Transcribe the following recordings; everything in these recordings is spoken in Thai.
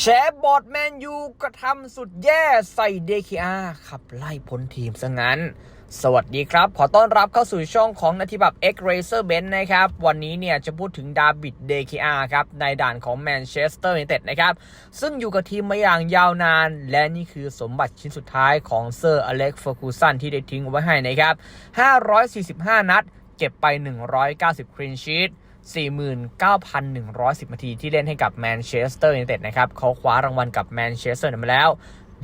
แชร์บอร์ดแมนยูกระทำสุดแย่ใส่ DKR ขับไล่พ้นทีมซะงั้น สวัสดีครับ ขอต้อนรับเข้าสู่ช่องของนาทีบับ X Racer Benz นะครับ วันนี้เนี่ยจะพูดถึงดาบิด DKR ครับ ในด่านของแมนเชสเตอร์ยูไนเต็ดนะครับ ซึ่งอยู่กับทีมมาอย่างยาวนาน และนี่คือสมบัติชิ้นสุดท้ายของเซอร์อเล็กซ์เฟอร์กูสันที่ได้ทิ้งไว้ให้นะครับ 545 นัด เก็บไป 190ครีนชีต 49,110 นาทีที่เล่นให้กับแมนเชสเตอร์ยูไนเต็ดนะครับเขาคว้ารางวัลกับแมนเชสเตอร์มาแล้ว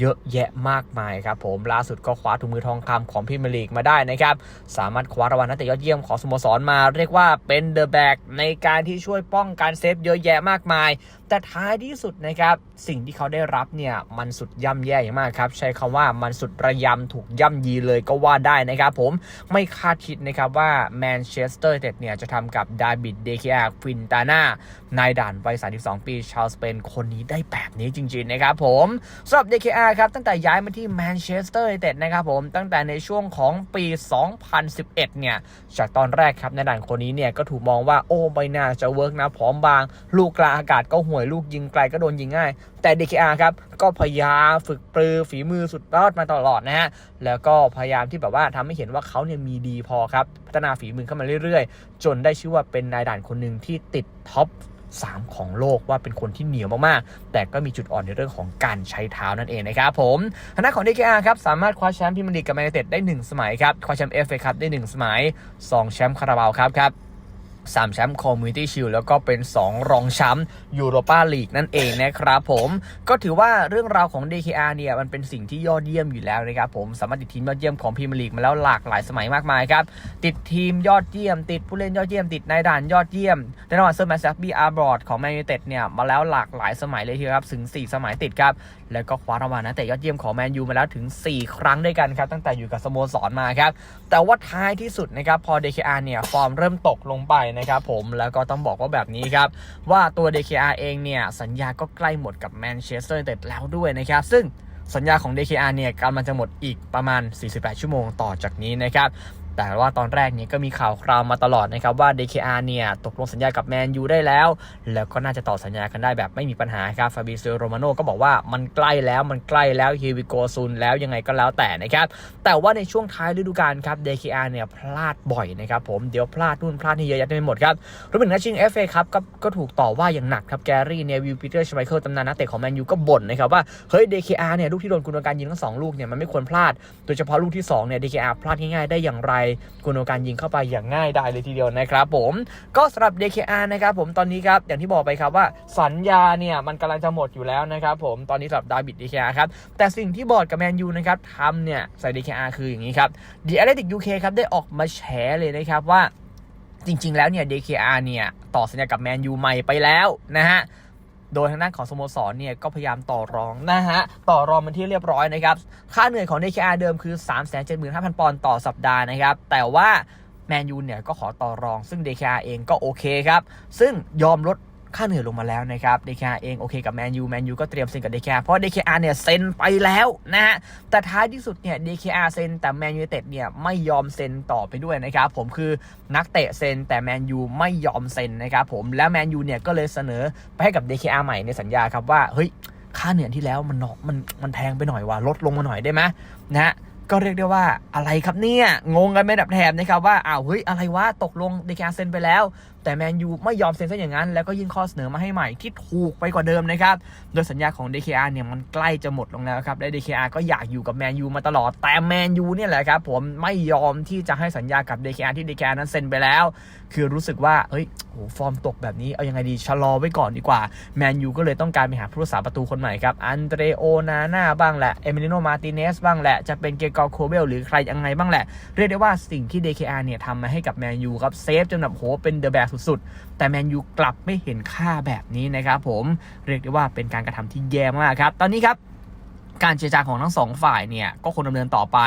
เยอะแยะมากมายครับผมล่าสุดก็คว้าถุงมือทองคำของพรีเมลีกมาได้นะครับ สามารถคว้ารางวัลนักเตะยอดเยี่ยมของสโมสรมาเรียกว่าเป็นเดอะแบกในการที่ช่วยป้องกันเซฟเยอะแยะมากมาย แต่ท้ายที่สุดนะครับ สิ่งที่เขาได้รับเนี่ยมันสุดย่ำแย่อย่างมากครับ ใช้คำว่ามันสุดระยำถูกย่ำยีเลยก็ว่าได้นะครับผมไม่คาดคิดนะครับว่าแมนเชสเตอร์ยูไนเต็ดเนี่ยจะทำกับดาบิดเดคิอาควินตาน่านายด่านวัย32 ปีชาวสเปนคนนี้ได้แบบนี้จริงๆนะครับผมสำหรับ DKR ครับตั้งแต่ย้ายมาที่แมนเชสเตอร์ยูไนเต็ดนะครับผมตั้งแต่ในช่วงของปี 2011 เนี่ยจากตอนแรกครับในด่านคนนี้เนี่ยก็ถูกมองว่าโอ้ใบหน้าจะเวิร์กนะผอมบาง ลูกกลางอากาศก็ห่วยลูกยิงไกลก็โดนยิงง่าย แต่ DKR ครับก็พยายามฝึกปรือฝีมือสุดยอดมาตลอดนะฮะแล้วก็พยายามที่แบบว่าทำให้เห็นว่าเขาเนี่ยมีดีพอครับพัฒนาฝีมือเข้ามาเรื่อยๆ จนได้ชื่อว่าเป็นนายด่านคนหนึ่งที่ติดท็อป 3 ของโลกว่าเป็นคนที่เหนียวมากๆ แต่ก็มีจุดอ่อนในเรื่องของการใช้เท้านั่นเองนะครับผมทางด้านของ DKR ครับสามารถคว้าแชมป์พิมพ์ลีกกับแมนยูไนเตอร์ได้ 1 สมัยครับคว้าแชมป์เอฟเอคัพได้ 1 สมัย 2 แชมป์คาราบาวครับครับ สามแชมป์คอมมูนิตี้ชิลแล้วก็เป็น 2 รองแชมป์ยูโรปาลีกนั่นเองนะครับผมก็ถือว่าเรื่องราวของ DKR เนี่ยมันเป็นสิ่งที่ยอดเยี่ยมอยู่แล้วนะครับผมสามารถติดทีมยอดเยี่ยมของพรีเมียร์ลีกมาแล้วหลากหลายสมัยมากมายครับ ติดทีมยอดเยี่ยม ติดผู้เล่นยอดเยี่ยม ติดนายด่านยอดเยี่ยมในระหว่างเซอร์แมนซฟบี้อาร์บอร์ดของแมนยูเต็ดเนี่ยมาแล้วหลากหลายสมัยเลยทีเดียวครับถึง 4 สมัยติดครับแล้วก็คว้ารางวัลนะแต่ยอดเยี่ยมของแมนยูมาแล้วถึง 4 ครั้งด้วยกันครับตั้งแต่อยู่กับสโมสรมาครับแต่ว่าท้ายที่สุดนะครับพอ DKR เนี่ยฟอร์มเริ่มตกลงไปนะครับผมแล้วก็ต้องบอกว่าแบบนี้ครับ ว่าตัว DKR เองเนี่ยสัญญาก็ใกล้หมดกับแมนเชสเตอร์ยูไนเต็ดแล้วด้วยนะครับ ซึ่งสัญญาของ DKR เนี่ยกำลังจะหมดอีกประมาณ 48 ชั่วโมงต่อจากนี้นะครับ แต่ว่าตอนแรกเนี่ยก็มีข่าวคราวมาตลอดนะครับว่า DKR เนี่ยตกลงสัญญากับแมนยูได้แล้ว แล้วก็น่าจะต่อสัญญากันได้แบบไม่มีปัญหาครับฟาบิเซโรมาโนก็บอกว่ามันใกล้แล้วมันใกล้แล้วฮีวิโกซุนแล้วยังไงก็แล้วแต่นะครับแต่ว่าในช่วงท้ายฤดูกาลครับ DKR เนี่ยพลาดบ่อยนะครับผมเดี๋ยวพลาดนู่นพลาดนี่เยอะแยะเต็มไปหมดครับรวมถึงนัดชิง FA ครับก็ก็ถูกต่อว่าอย่างหนักครับแกรี่เนวิลปีเตอร์ชไมเคิลตำนานนักเตะของแมนยูก็บ่นนะครับว่าเฮ้ย DKR เนี่ยลูกที่โดนกุนการยิงทั้งสองลูกเนี่ยมันไม่ควรพลาด โดยเฉพาะลูกที่2เนี่ย DKR พลาดง่ายๆได้อย่างไรกุนโดการยิงเข้าไปอย่างง่ายได้เลยทีเดียวนะครับผมก็สำหรับ DKR นะครับผมตอนนี้ครับอย่างที่บอกไปครับว่าสัญญาเนี่ยมันกำลังจะหมดอยู่แล้วนะครับผมตอนนี้สำหรับดาบิด DKR ครับแต่สิ่งที่บอร์ดกับแมนยูนะครับทำเนี่ยใส่ DKR คืออย่างนี้ครับ The Athletic UK ครับได้ออกมาแฉเลยนะครับว่าจริง ๆ แล้วเนี่ย DKR เนี่ยต่อสัญญากับแมนยูใหม่ไปแล้วนะฮะ โดยทางด้านของสโมสรเนี่ยก็พยายามต่อรองนะฮะ ต่อรองมันที่เรียบร้อยนะครับ ค่าเหนื่อยของ DKR เดิมคือ 375,000 ปอนด์ต่อสัปดาห์นะครับ แต่ว่าแมนยูเนี่ยก็ขอต่อรองซึ่ง DKR เองก็โอเคครับ ซึ่งยอมลด ค่าเหนื่อยลงมาแล้วนะครับ DKR เองโอเคกับแมนยูแมนยูก็เตรียมเซ็นกับ DKR เพราะ DKR เนี่ยเซ็นไปแล้วนะฮะแต่ท้ายที่สุดเนี่ย DKR เซ็นแต่แมนยูเต็ดเนี่ยไม่ยอมเซ็นต่อไปด้วยนะครับผมคือนักเตะเซ็นแต่แมนยูไม่ยอมเซ็นนะครับผมแล้วแมนยูเนี่ยก็เลยเสนอไปให้กับ DKR ใหม่ในสัญญาครับว่าเฮ้ยค่าเหนื่อยที่แล้วมันเนาะมันมันแพงไปหน่อยว่ะลดลงมาหน่อยได้ไหมนะฮะก็เรียกได้ว่าอะไรครับเนี่ย งงกันไม่ดับแถบนะครับว่าอ้าวเฮ้ยอะไรวะตกลง DKR เซ็นไปแล้ว แต่แมนยูไม่ยอมเซ็นซะอย่างนั้น แล้วก็ยื่นข้อเสนอมาให้ใหม่ที่ถูกไปกว่าเดิมนะครับ โดยสัญญาของ DKR เนี่ยมันใกล้จะหมดลงแล้วครับและ DKR ก็อยากอยู่กับแมนยูมาตลอด แต่แมนยูเนี่ยแหละครับผมไม่ยอมที่จะให้สัญญากับ DKR ที่ DKR นั้นเซ็นไปแล้ว คือรู้สึกว่าเฮ้ยโหฟอร์มตกแบบนี้เอายังไงดีชะลอไว้ก่อนดีกว่าแมนยูก็เลยต้องการไปหาผู้รักษาประตูคนใหม่ครับอันเดรโอนาน่าบ้างแหละเอมิลิโนมาติเนสบ้างแหละจะเป็นเกกอโคเบลหรือใครยังไงบ้างแหละ เรียกได้ว่าสิ่งที่ DKR เนี่ยทำมาให้กับแมนยูครับเซฟจนแบบโหเป็นเดอะแบกสุดๆ แต่แมนยูกลับไม่เห็นค่าแบบนี้นะครับผมเรียกได้ว่าเป็นการกระทำที่แย่มากครับ ตอนนี้ครับ การเจรจาของทั้งสองฝ่ายเนี่ยก็คงดำเนินต่อไป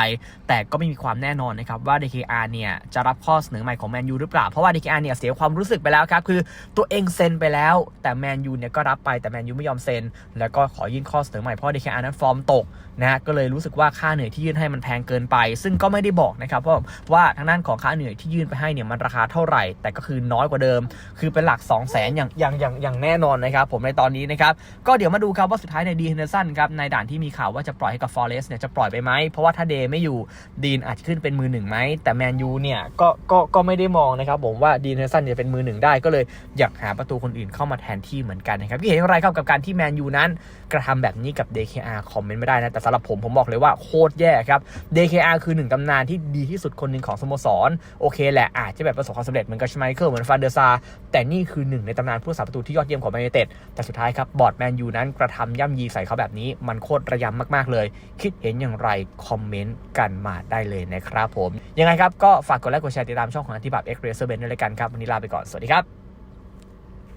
แต่ก็ไม่มีความแน่นอนนะครับว่า DKR เนี่ยจะรับข้อเสนอใหม่ของแมนยูหรือเปล่า เพราะว่า DKR เนี่ยเสียความรู้สึกไปแล้วครับ คือตัวเองเซ็นไปแล้ว แต่แมนยูเนี่ยก็รับไปแต่แมนยูไม่ยอมเซ็น แล้วก็ขอยื่นข้อเสนอใหม่เพราะ DKR นั้นฟอร์มตกนะฮะก็เลยรู้สึกว่าค่าเหนื่อยที่ยื่นให้มันแพงเกินไป ซึ่งก็ไม่ได้บอกนะครับว่าว่าทางด้านของค่าเหนื่อยที่ยื่นไปให้เนี่ยมันราคาเท่าไหร่ แต่ก็คือน้อยกว่าเดิม คือเป็นหลัก 2 0 0 0 0 0อย่างอย่างอย่างอย่างแน่นอนนะครับผมในตอนนี้นะครับก็เดี๋ยวมาดูครับว่าสุดท้ายในดีเฮนเดอร์สันครับในด่านที่มีข่าวว่าจะปล่อยให้กับฟอเรสเนี่ยจะปล่อยไปไหม เพราะว่าถ้าเดย์ไม่อยู่ดีนอาจจะขึ้นเป็นมือหนึ่งไหม แต่แมนยูเนี่ยก็ก็ก็ไม่ได้มองนะครับผมว่าดีนเดอร์สันจะเป็นมือหนึ่งได้ก็เลยอยากหาประตูคนอื่นเข้ามาแทนที่เหมือนกันนะครับพี่เห็นอย่างไรครับกับการที่แมนยูนั้น กระทำแบบนี้กับ DKR คอมเมนต์ไม่ได้นะแต่สำหรับผมผมบอกเลยว่าโคตรแย่ครับ DKR คือหนึ่งตำนานที่ดีที่สุดคนหนึ่งของสโมสรโอเคแหละอาจจะแบบประสบความสำเร็จเหมือนกับชไมเคิลเหมือนฟันเดอร์ซาแต่นี่คือหนึ่งในตำนานผู้รักษาประตูที่ยอดเยี่ยมของแมนยูเต็ดแต่สุดท้ายครับบอร์ดแมนยูนั้นกระทำย่ำยีใส่เขาแบบนี้มันโคตรระยำมากๆเลย คิดเห็นอย่างไรคอมเมนต์กันมาได้เลยนะครับผม ยังไงครับก็ฝากกดไลค์กดแชร์ติดตามช่องของอธิบัติเอ็กซ์เรเซอร์เบนด้วยละกันครับ วันนี้ลาไปก่อน สวัสดีครับ